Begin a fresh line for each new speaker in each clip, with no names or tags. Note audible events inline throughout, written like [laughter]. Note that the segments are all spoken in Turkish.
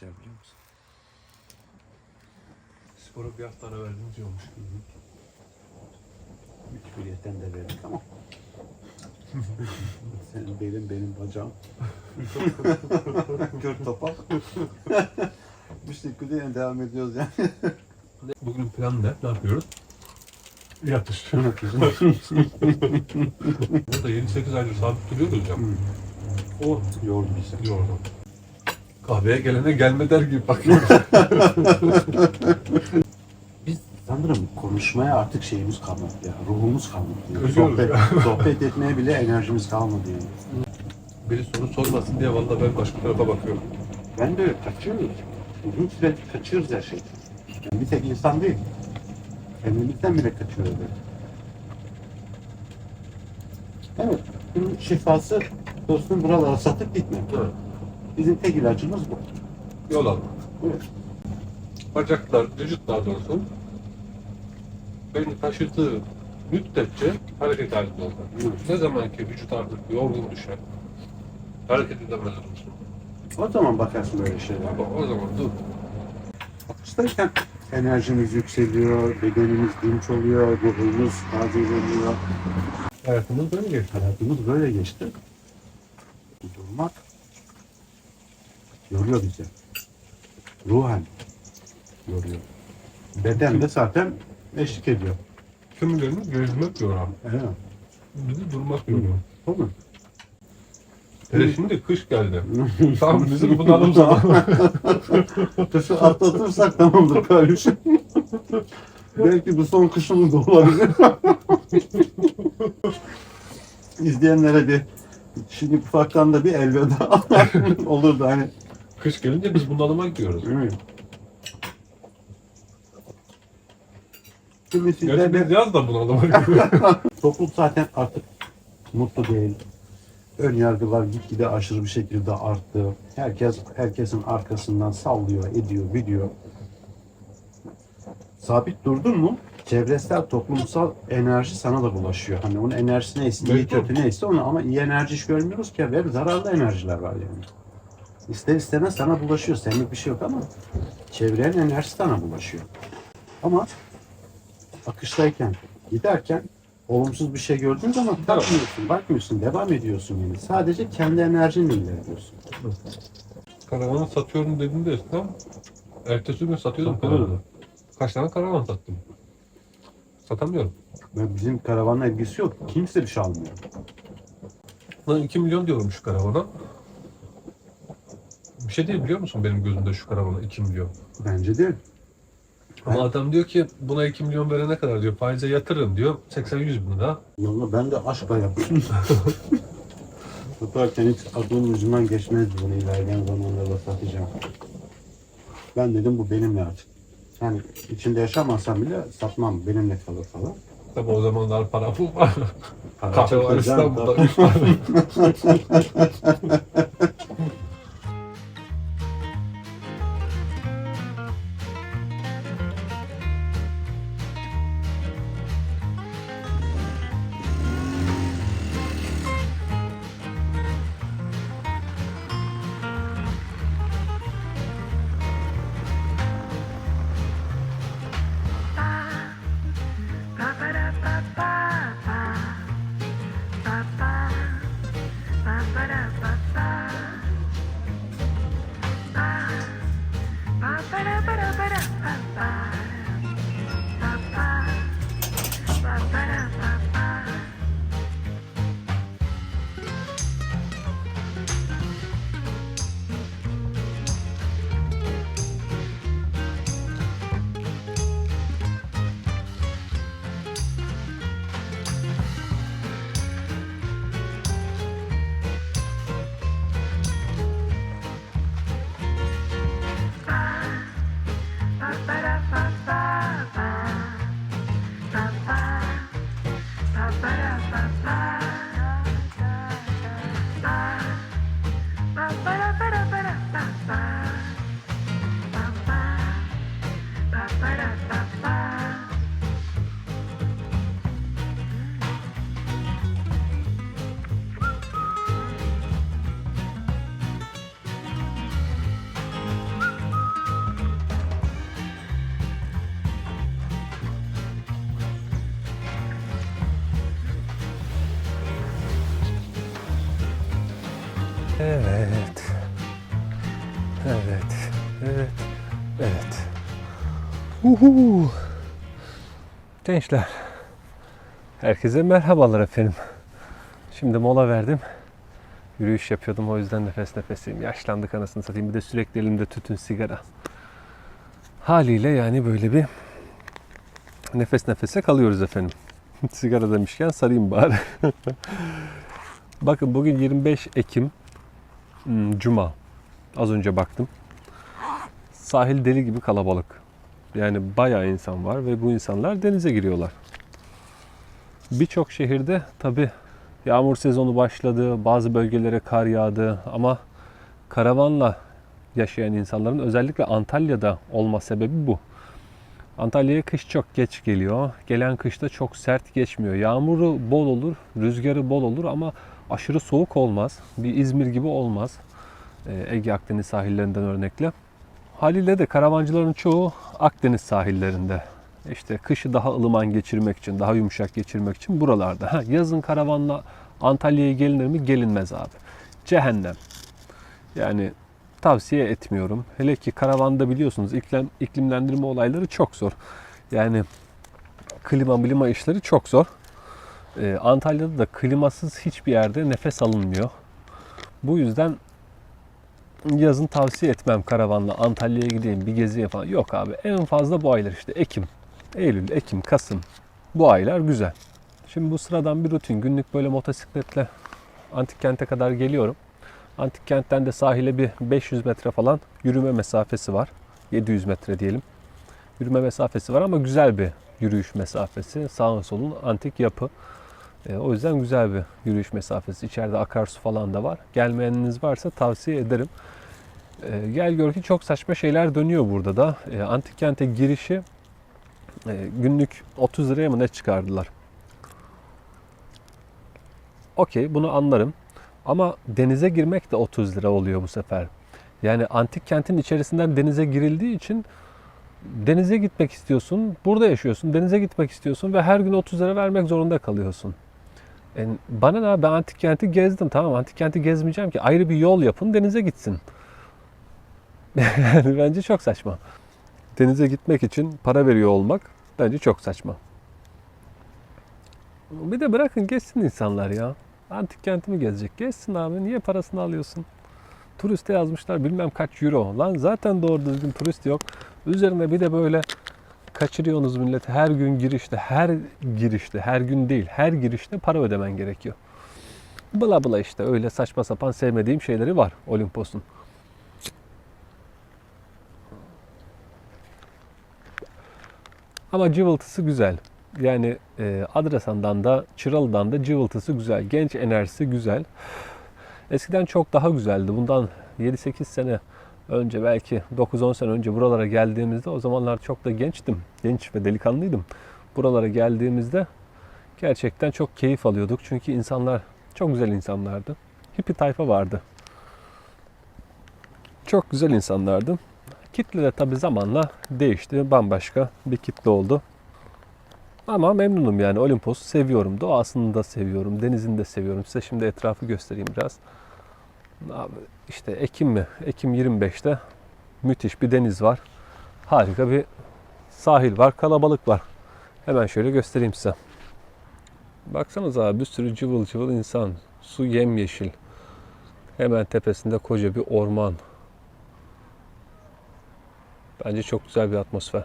güzel biliyor musun?
Spora bir hafta ara verdim diyormuş.
Mecburiyetten de verdik ama. [laughs] Senin belin benim bacağım. [laughs] Kör topak. [laughs] Müşteri yine devam ediyoruz yani.
Bugün plan ne? Ne yapıyoruz? Yatış. Burada 7-8 aydır sabit duruyoruz ya. O
Yordu bizi.
yordu. Kahveye gelene gelme der gibi bakıyoruz. [laughs]
Biz sanırım konuşmaya artık şeyimiz kalmadı ya. Ruhumuz kalmadı. Yani.
Ölüyoruz
Sohbet, sohbet etmeye bile enerjimiz kalmadı yani.
Biri soru sormasın diye vallahi ben başka tarafa bakıyorum.
Ben de öyle kaçıyoruz. Uzun süre kaçıyoruz her şeyden. Yani bir tek insan değil. Kendimizden bile kaçıyoruz. Evet. Bunun şifası dostum buralara satıp gitmek.
Evet.
Bizim tek ilacımız bu.
Yol almak.
Evet.
Bacaklar, vücut daha doğrusu beni taşıdığı müddetçe hareket halinde olur.
Evet.
Ne zaman ki vücut artık yorgun düşer, hareket edemez olursun.
O zaman bakarsın böyle şeyler.
Ama o zaman dur.
Akıştayken enerjimiz yükseliyor, bedenimiz dinç oluyor, ruhumuz tazeleniyor.
Hayatımız böyle geçti.
Hayatımız böyle geçti. Durmak yoruyor bizi. Ruhen yoruyor. Beden de zaten eşlik ediyor.
Kimilerini gezmek yorar.
Evet.
Bizi durmak yoruyor.
Değil mi?
Hele şimdi kış geldi. [laughs] Tam bizim bunalım zamanı.
Kışı atlatırsak tamamdır kardeşim. Belki bu son kışımız da olabilir. İzleyenlere bir şimdi ufaktan da bir elveda [laughs] olurdu hani.
Kış gelince biz bunalıma gidiyoruz.
Evet. Şimdi sizler
Gerçi
de
biz yaz da bunalıma gidiyoruz. [laughs]
toplum zaten artık mutlu değil. Ön yargılar gitgide aşırı bir şekilde arttı. Herkes herkesin arkasından sallıyor, ediyor, biliyor. Sabit durdun mu çevresel toplumsal enerji sana da bulaşıyor. Hani onun enerjisi neyse, iyi
Evet,
kötü neyse onu ama iyi enerji hiç görmüyoruz ki ve zararlı enerjiler var yani. İster istemez sana bulaşıyor. Senlik bir şey yok ama çevrenin enerjisi sana bulaşıyor. Ama akıştayken, giderken olumsuz bir şey gördüğün zaman takmıyorsun, bakmıyorsun, devam ediyorsun yani. Sadece kendi enerjinle ilerliyorsun.
Karavanı satıyorum dediğinde eskiden ertesi gün satıyordum karavanı. Kaç tane karavan sattım. Satamıyorum.
Bizim karavanla ilgisi yok. Kimse bir şey almıyor.
Lan 2 milyon diyorum şu karavana. Bir şey değil biliyor musun benim gözümde şu karavana 2 milyon.
Bence değil.
Ama adam diyor ki buna 2 milyon verene kadar diyor faize yatırırım diyor. 80-100 bin lira.
Yolunu ben de aşkla yaptım. [laughs] Satarken hiç aklımın ucundan geçmezdi bunu ilerleyen zamanlarda satacağım. Ben dedim bu benimle artık. Yani içinde yaşamasam bile satmam benimle kalır falan.
Tabi o zamanlar para pul var. Kahve var İstanbul'da [laughs]
Evet. Uhu. Gençler. Herkese merhabalar efendim. Şimdi mola verdim. Yürüyüş yapıyordum o yüzden nefes nefeseyim. Yaşlandık anasını satayım. Bir de sürekli elimde tütün sigara. Haliyle yani böyle bir nefes nefese kalıyoruz efendim. [laughs] sigara demişken sarayım bari. [laughs] Bakın bugün 25 Ekim hmm, Cuma. Az önce baktım. Sahil deli gibi kalabalık. Yani bayağı insan var ve bu insanlar denize giriyorlar. Birçok şehirde tabi yağmur sezonu başladı, bazı bölgelere kar yağdı ama karavanla yaşayan insanların özellikle Antalya'da olma sebebi bu. Antalya'ya kış çok geç geliyor. Gelen kışta çok sert geçmiyor. Yağmuru bol olur, rüzgarı bol olur ama aşırı soğuk olmaz. Bir İzmir gibi olmaz. Ee, Ege Akdeniz sahillerinden örnekle. Haliyle de karavancıların çoğu Akdeniz sahillerinde. İşte kışı daha ılıman geçirmek için, daha yumuşak geçirmek için buralarda. Ha, yazın karavanla Antalya'ya gelinir mi? Gelinmez abi. Cehennem. Yani tavsiye etmiyorum. Hele ki karavanda biliyorsunuz iklim, iklimlendirme olayları çok zor. Yani klima milima işleri çok zor. Ee, Antalya'da da klimasız hiçbir yerde nefes alınmıyor. Bu yüzden yazın tavsiye etmem karavanla Antalya'ya gideyim bir geziye falan. Yok abi en fazla bu aylar işte Ekim, Eylül, Ekim, Kasım bu aylar güzel. Şimdi bu sıradan bir rutin günlük böyle motosikletle antik kente kadar geliyorum. Antik kentten de sahile bir 500 metre falan yürüme mesafesi var. 700 metre diyelim. Yürüme mesafesi var ama güzel bir yürüyüş mesafesi. Sağın solun antik yapı. E, o yüzden güzel bir yürüyüş mesafesi. İçeride akarsu falan da var. Gelmeyeniniz varsa tavsiye ederim. E, gel gör ki çok saçma şeyler dönüyor burada da. E, antik kente girişi günlük 30 liraya mı ne çıkardılar? Okey bunu anlarım. Ama denize girmek de 30 lira oluyor bu sefer. Yani antik kentin içerisinden denize girildiği için denize gitmek istiyorsun, burada yaşıyorsun, denize gitmek istiyorsun ve her gün 30 lira vermek zorunda kalıyorsun. Yani bana ne ben antik kenti gezdim tamam antik kenti gezmeyeceğim ki ayrı bir yol yapın denize gitsin. yani [laughs] bence çok saçma. Denize gitmek için para veriyor olmak bence çok saçma. Bir de bırakın geçsin insanlar ya. Antik kenti mi gezecek? Gezsin abi. Niye parasını alıyorsun? Turiste yazmışlar bilmem kaç euro. Lan zaten doğru düzgün turist yok. Üzerine bir de böyle kaçırıyorsunuz milleti. Her gün girişte, her girişte, her gün değil, her girişte para ödemen gerekiyor. Bla bla işte öyle saçma sapan sevmediğim şeyleri var Olimpos'un. Ama cıvıltısı güzel. Yani e, Adrasan'dan da Çıralı'dan da cıvıltısı güzel. Genç enerjisi güzel. Eskiden çok daha güzeldi. Bundan 7-8 sene önce belki 9-10 sene önce buralara geldiğimizde o zamanlar çok da gençtim. Genç ve delikanlıydım. Buralara geldiğimizde gerçekten çok keyif alıyorduk. Çünkü insanlar çok güzel insanlardı. Hippie tayfa vardı. Çok güzel insanlardı. Kitle de tabi zamanla değişti. Bambaşka bir kitle oldu. Ama memnunum yani Olimpos'u seviyorum. Doğasını da seviyorum. Denizini de seviyorum. Size şimdi etrafı göstereyim biraz. Abi işte Ekim mi? Ekim 25'te müthiş bir deniz var. Harika bir sahil var. Kalabalık var. Hemen şöyle göstereyim size. Baksanıza abi bir sürü cıvıl cıvıl insan. Su yemyeşil. Hemen tepesinde koca bir orman. Bence çok güzel bir atmosfer.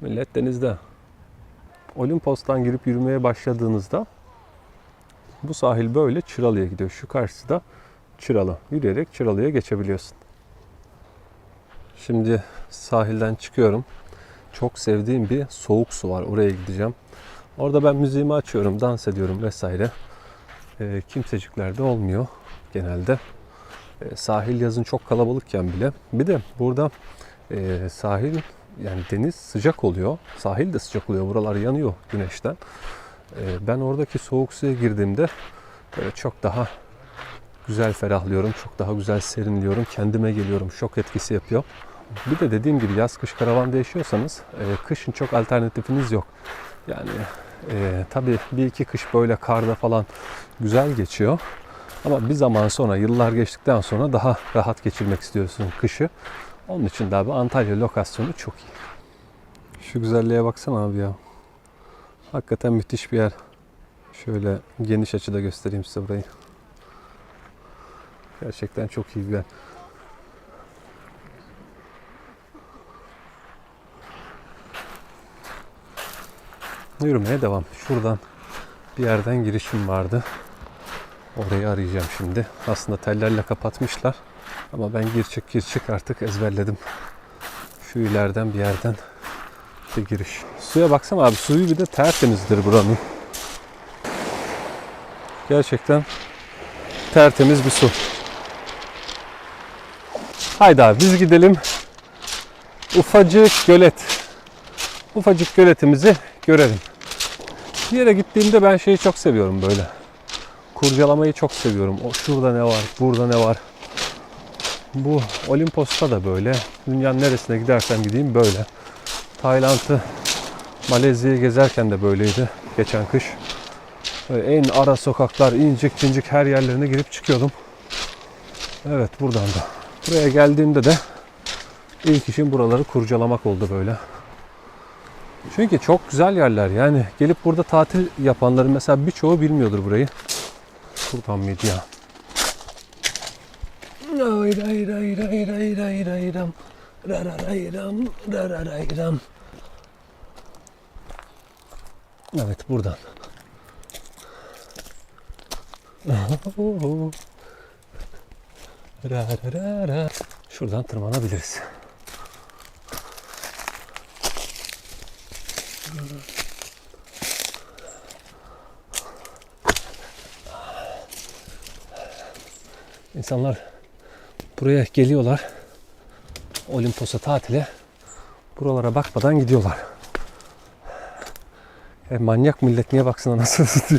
Millet denizde. Olimpos'tan girip yürümeye başladığınızda bu sahil böyle Çıralı'ya gidiyor. Şu karşısı da Çıralı. Yürüyerek Çıralı'ya geçebiliyorsun. Şimdi sahilden çıkıyorum. Çok sevdiğim bir soğuk su var. Oraya gideceğim. Orada ben müziğimi açıyorum, dans ediyorum vesaire. E, kimsecikler de olmuyor genelde. E, sahil yazın çok kalabalıkken bile. Bir de burada e, sahil yani deniz sıcak oluyor. Sahil de sıcak oluyor. Buralar yanıyor güneşten. E, ben oradaki soğuk suya girdiğimde böyle çok daha güzel ferahlıyorum. Çok daha güzel serinliyorum. Kendime geliyorum. Şok etkisi yapıyor. Bir de dediğim gibi yaz kış karavanda yaşıyorsanız e, kışın çok alternatifiniz yok. Yani e, tabii bir iki kış böyle karda falan güzel geçiyor. Ama bir zaman sonra, yıllar geçtikten sonra daha rahat geçirmek istiyorsun kışı. Onun için de abi Antalya lokasyonu çok iyi. Şu güzelliğe baksana abi ya. Hakikaten müthiş bir yer. Şöyle geniş açıda göstereyim size burayı. Gerçekten çok iyi bir. Yürümeye devam. Şuradan bir yerden girişim vardı. Orayı arayacağım şimdi. Aslında tellerle kapatmışlar. Ama ben gir çık gir çık artık ezberledim. Şu ileriden bir yerden bir giriş. Suya baksana abi. Suyu bir de tertemizdir buranın. Gerçekten tertemiz bir su. Haydi abi biz gidelim. Ufacık gölet. Ufacık göletimizi görelim. Bir yere gittiğimde ben şeyi çok seviyorum böyle. Kurcalamayı çok seviyorum. O şurada ne var, burada ne var. Bu Olimpos'ta da böyle. Dünyanın neresine gidersem gideyim böyle. Tayland'ı, Malezya'yı gezerken de böyleydi geçen kış. Böyle en ara sokaklar, incik cincik her yerlerine girip çıkıyordum. Evet buradan da. Buraya geldiğimde de ilk işim buraları kurcalamak oldu böyle. Çünkü çok güzel yerler yani gelip burada tatil yapanların mesela birçoğu bilmiyordur burayı. Buradan mıydı ya? Ray ray ray ray ray ray ray ram. Ra ra ray ram, ra ra ray ram. Evet buradan. Ra ra ra ra. Şuradan tırmanabiliriz. İnsanlar buraya geliyorlar. Olimpos'a tatile. Buralara bakmadan gidiyorlar. E, manyak millet niye baksana nasıl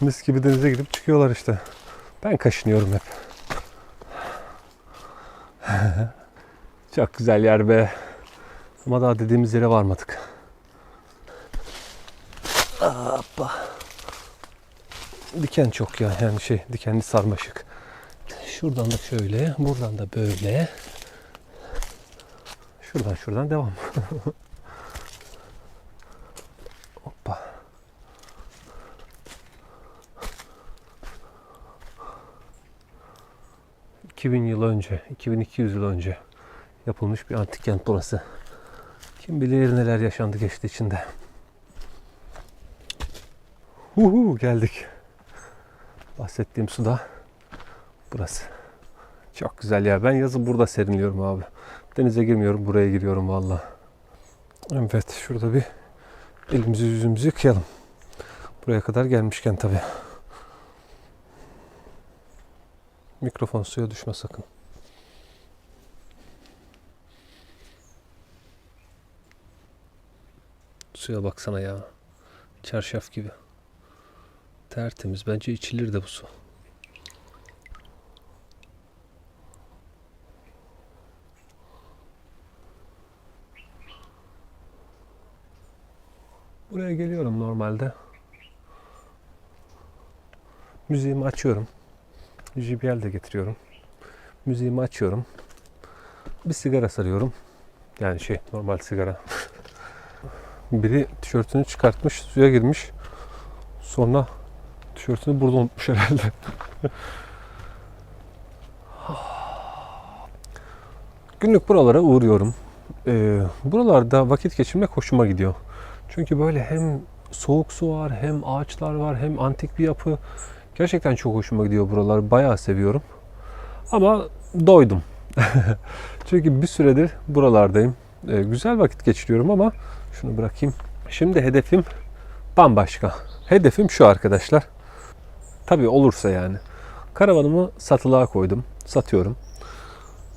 mis gibi denize girip çıkıyorlar işte. Ben kaşınıyorum hep. Çok güzel yer be. Ama daha dediğimiz yere varmadık. Hoppa. Diken çok ya yani şey dikenli sarmaşık. Şuradan da şöyle, buradan da böyle. Şuradan şuradan devam. [laughs] Hoppa. ...2000 yıl önce, 2200 yıl önce yapılmış bir antik kent burası. Kim bilir neler yaşandı geçti içinde. Uhu geldik. Bahsettiğim su da burası. Çok güzel yer. Ben yazın burada serinliyorum abi. Denize girmiyorum, buraya giriyorum valla. Evet, şurada bir elimizi yüzümüzü yıkayalım. Buraya kadar gelmişken tabii. Mikrofon suya düşme sakın. Suya baksana ya. Çarşaf gibi. Tertemiz. Bence içilir de bu su. Buraya geliyorum normalde. Müziğimi açıyorum. JBL de getiriyorum. Müziğimi açıyorum. Bir sigara sarıyorum. Yani şey normal sigara. [laughs] Biri tişörtünü çıkartmış, suya girmiş. Sonra tişörtünü burada unutmuş herhalde. [laughs] Günlük buralara uğruyorum. Ee, buralarda vakit geçirmek hoşuma gidiyor. Çünkü böyle hem soğuk su var, hem ağaçlar var, hem antik bir yapı. Gerçekten çok hoşuma gidiyor buralar. Bayağı seviyorum. Ama doydum. [laughs] Çünkü bir süredir buralardayım. Ee, güzel vakit geçiriyorum ama şunu bırakayım. Şimdi hedefim bambaşka. Hedefim şu arkadaşlar. Tabii olursa yani. Karavanımı satılığa koydum. Satıyorum.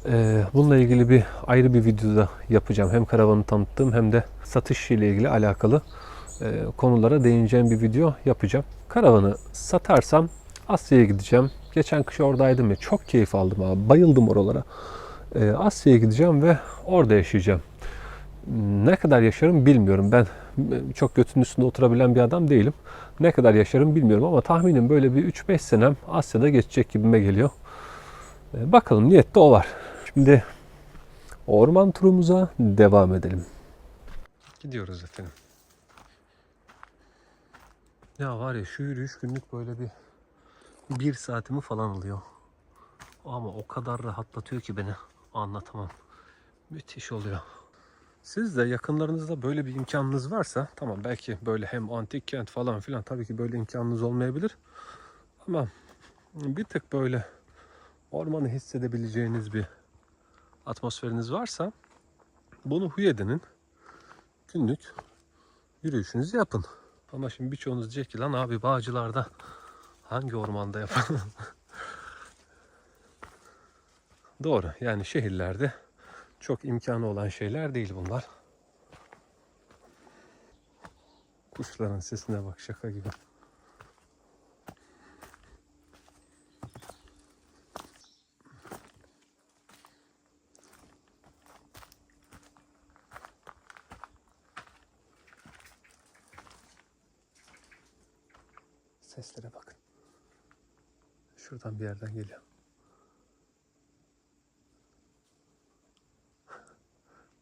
Ee, bununla ilgili bir ayrı bir videoda yapacağım. Hem karavanı tanıttığım hem de satış ile ilgili alakalı e, konulara değineceğim bir video yapacağım. Karavanı satarsam Asya'ya gideceğim. Geçen kış oradaydım ve çok keyif aldım abi. Bayıldım oralara. Ee, Asya'ya gideceğim ve orada yaşayacağım. Ne kadar yaşarım bilmiyorum. Ben çok götünün üstünde oturabilen bir adam değilim. Ne kadar yaşarım bilmiyorum ama tahminim böyle bir 3-5 senem Asya'da geçecek gibime geliyor. E, Bakalım niyette o var. Şimdi orman turumuza devam edelim. Gidiyoruz efendim. Ya var ya şu yürüyüş günlük böyle bir bir saatimi falan alıyor. Ama o kadar rahatlatıyor ki beni anlatamam. Müthiş oluyor. Siz de yakınlarınızda böyle bir imkanınız varsa tamam belki böyle hem antik kent falan filan tabii ki böyle imkanınız olmayabilir. Ama bir tık böyle ormanı hissedebileceğiniz bir atmosferiniz varsa bunu huy edinin. Günlük yürüyüşünüzü yapın. Ama şimdi birçoğunuz diyecek ki lan abi Bağcılar'da hangi ormanda yapalım? [laughs] Doğru. Yani şehirlerde çok imkanı olan şeyler değil bunlar. Kuşların sesine bak şaka gibi. Seslere bakın. Şuradan bir yerden geliyor.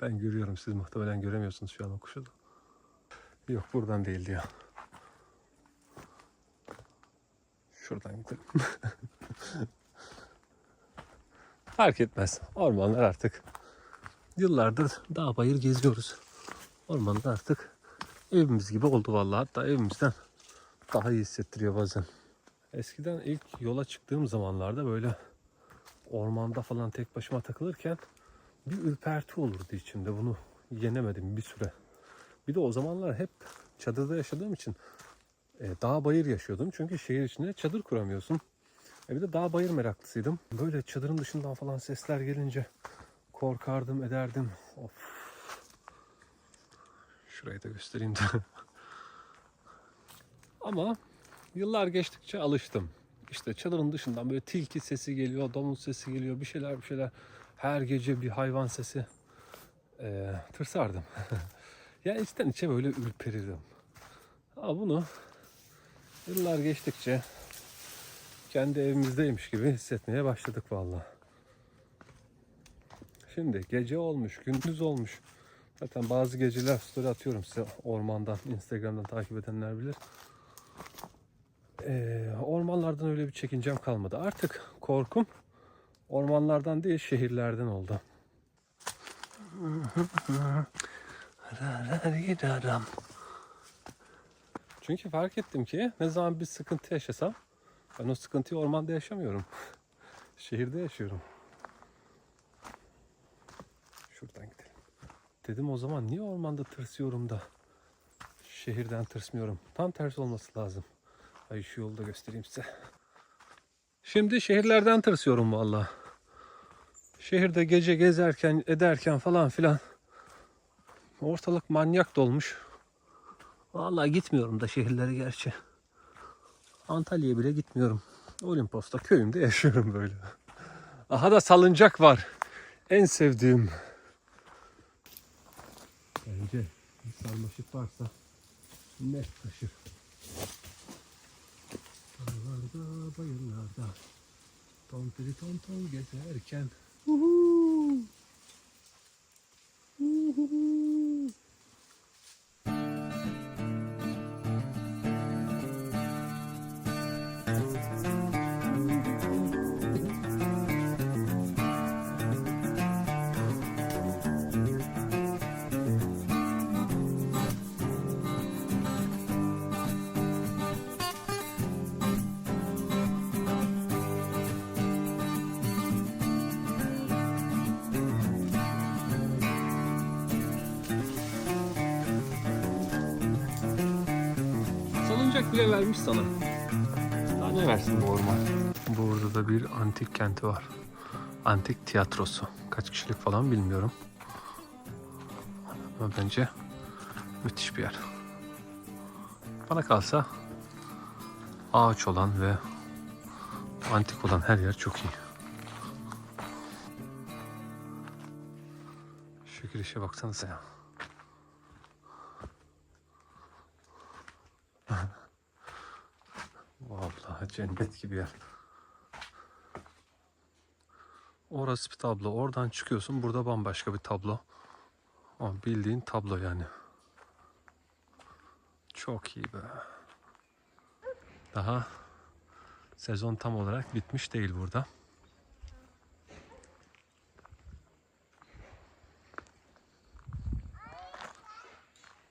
Ben görüyorum. Siz muhtemelen göremiyorsunuz şu an o kuşu da. Yok buradan değil diyor. Şuradan gidelim. [laughs] Fark etmez. Ormanlar artık yıllardır dağ bayır geziyoruz. Ormanda artık evimiz gibi oldu vallahi. Hatta evimizden daha iyi hissettiriyor bazen. Eskiden ilk yola çıktığım zamanlarda böyle ormanda falan tek başıma takılırken bir ürperti olurdu içimde. Bunu yenemedim bir süre. Bir de o zamanlar hep çadırda yaşadığım için e, dağ bayır yaşıyordum. Çünkü şehir içinde çadır kuramıyorsun. E bir de dağ bayır meraklısıydım. Böyle çadırın dışından falan sesler gelince korkardım, ederdim. Of. Şurayı da göstereyim de. [laughs] Ama yıllar geçtikçe alıştım. İşte çadırın dışından böyle tilki sesi geliyor, domuz sesi geliyor, bir şeyler bir şeyler. Her gece bir hayvan sesi. Ee, tırsardım. [laughs] yani içten içe böyle ürperirdim. Ama bunu yıllar geçtikçe kendi evimizdeymiş gibi hissetmeye başladık vallahi. Şimdi gece olmuş, gündüz olmuş. Zaten bazı geceler story atıyorum size ormandan, Instagram'dan takip edenler bilir. Ee, ormanlardan öyle bir çekincem kalmadı. Artık korkum ormanlardan değil şehirlerden oldu. Çünkü fark ettim ki ne zaman bir sıkıntı yaşasam ben o sıkıntıyı ormanda yaşamıyorum. [laughs] Şehirde yaşıyorum. Şuradan gidelim. Dedim o zaman niye ormanda tırsıyorum da şehirden tırsmıyorum. Tam tersi olması lazım. Ay şu yolu da göstereyim size. Şimdi şehirlerden tırsıyorum valla. Şehirde gece gezerken ederken falan filan ortalık manyak dolmuş. Vallahi gitmiyorum da şehirlere gerçi. Antalya'ya bile gitmiyorum. Olimpos'ta köyümde yaşıyorum böyle. Aha da salıncak var. En sevdiğim. Bence bir sarmaşık varsa net taşır. Dağlarda, bayırlarda ton tiri ton ton gezerken Uhu. Uhu. Bile vermiş sana. Daha ne versin bu orman? Burada da bir antik kenti var. Antik tiyatrosu. Kaç kişilik falan bilmiyorum. Ama bence müthiş bir yer. Bana kalsa ağaç olan ve antik olan her yer çok iyi. Şu girişe baksanıza ya. Vallahi cennet gibi yer. Orası bir tablo. Oradan çıkıyorsun. Burada bambaşka bir tablo. Ama bildiğin tablo yani. Çok iyi be. Daha sezon tam olarak bitmiş değil burada.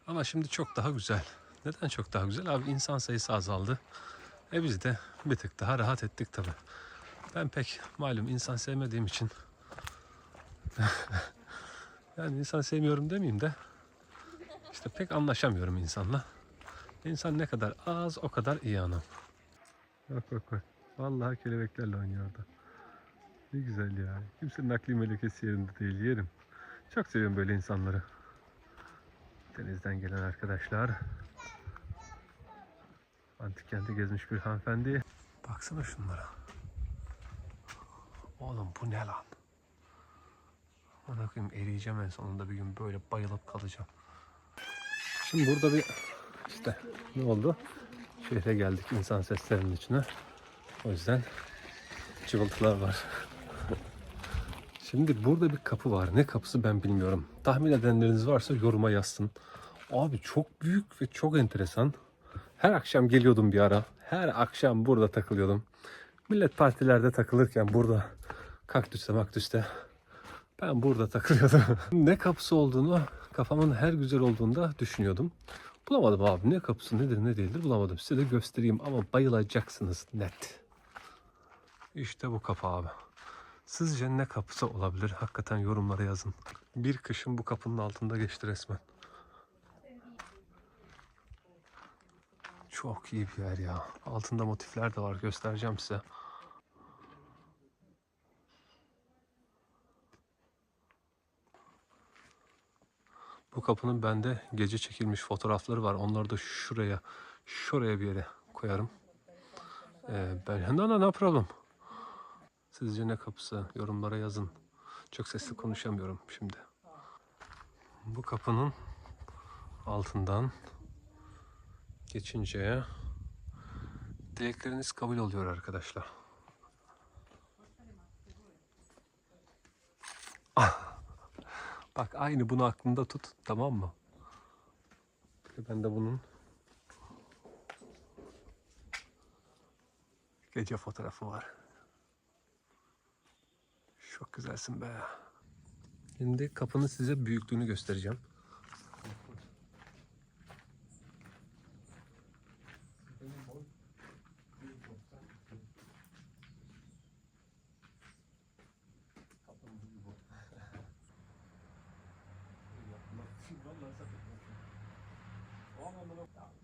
Ama şimdi çok daha güzel. Neden çok daha güzel? Abi insan sayısı azaldı. E biz de bir tık daha rahat ettik tabi. Ben pek malum insan sevmediğim için [laughs] yani insan sevmiyorum demeyeyim de işte pek anlaşamıyorum insanla. İnsan ne kadar az o kadar iyi anam. Bak bak bak. Vallahi kelebeklerle oynuyor orada. Ne güzel ya. Kimsenin akli melekesi yerinde değil yerim. Çok seviyorum böyle insanları. Denizden gelen arkadaşlar. Antik kenti gezmiş bir hanımefendi. Baksana şunlara. Oğlum bu ne lan? Ona koyayım eriyeceğim en sonunda bir gün böyle bayılıp kalacağım. Şimdi burada bir işte ne oldu? Şehre geldik insan seslerinin içine. O yüzden cıvıltılar var. Şimdi burada bir kapı var. Ne kapısı ben bilmiyorum. Tahmin edenleriniz varsa yoruma yazsın. Abi çok büyük ve çok enteresan. Her akşam geliyordum bir ara. Her akşam burada takılıyordum. Millet partilerde takılırken burada kaktüste maktüste ben burada takılıyordum. [laughs] ne kapısı olduğunu kafamın her güzel olduğunda düşünüyordum. Bulamadım abi. Ne kapısı nedir ne değildir bulamadım. Size de göstereyim ama bayılacaksınız net. İşte bu kapı abi. Sizce ne kapısı olabilir? Hakikaten yorumlara yazın. Bir kışın bu kapının altında geçti resmen. Çok iyi bir yer ya. Altında motifler de var. Göstereceğim size. Bu kapının bende gece çekilmiş fotoğrafları var. Onları da şuraya, şuraya bir yere koyarım. Ee, ben no no no problem. Sizce ne kapısı? Yorumlara yazın. Çok sesli konuşamıyorum şimdi. Bu kapının altından geçince dilekleriniz kabul oluyor arkadaşlar. Ah! Bak aynı bunu aklında tut tamam mı? Ben de bunun gece fotoğrafı var. Çok güzelsin be. Şimdi kapının size büyüklüğünü göstereceğim.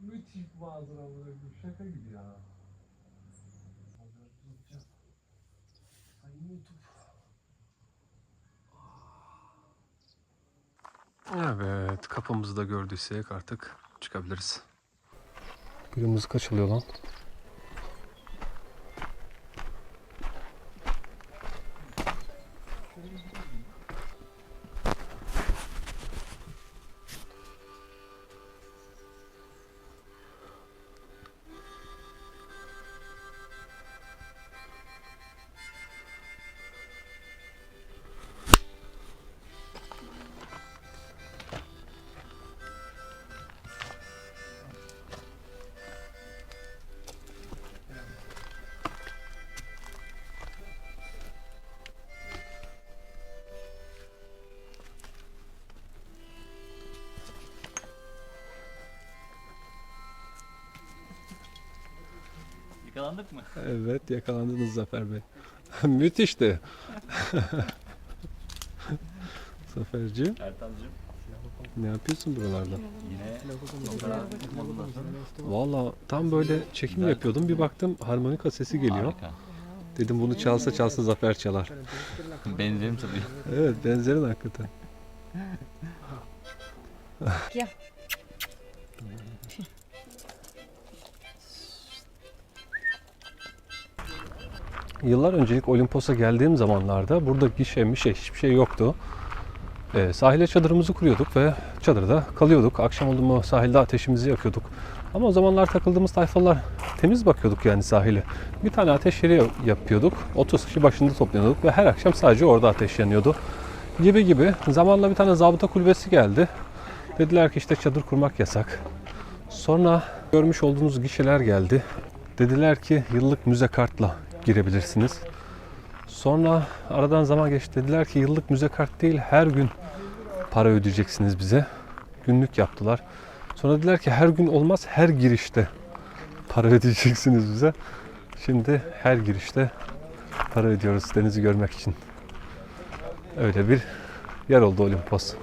Müthiş manzara bu şaka gibi ya. Ay YouTube. Evet, kapımızı da gördüysek artık çıkabiliriz. Günümüz kaç oluyor lan?
Yakalandık mı?
Evet, yakalandınız Zafer Bey. [laughs] Müthişti. [laughs] Zaferciğim,
Ertan'cığım
ne yapıyorsun buralarda?
yine.
Valla tam böyle çekim yapıyordum. Bir baktım harmonika sesi geliyor.
Harika.
Dedim bunu çalsa çalsa Zafer çalar.
Benzerim tabii.
Evet, benzerin hakikaten. Yıllar önce ilk Olimpos'a geldiğim zamanlarda burada gişe mişe hiçbir şey yoktu. Ee, sahile çadırımızı kuruyorduk ve çadırda kalıyorduk. Akşam oldu mu sahilde ateşimizi yakıyorduk. Ama o zamanlar takıldığımız tayfalar temiz bakıyorduk yani sahile. Bir tane ateş yeri yapıyorduk. 30 kişi başında toplanıyorduk ve her akşam sadece orada ateş yanıyordu. Gibi gibi. Zamanla bir tane zabıta kulübesi geldi. Dediler ki işte çadır kurmak yasak. Sonra görmüş olduğunuz gişeler geldi. Dediler ki yıllık müze kartla girebilirsiniz. Sonra aradan zaman geçti. Dediler ki yıllık müze kart değil her gün para ödeyeceksiniz bize. Günlük yaptılar. Sonra dediler ki her gün olmaz her girişte para [laughs] ödeyeceksiniz bize. Şimdi her girişte para ödüyoruz denizi görmek için. Öyle bir yer oldu Olimpos.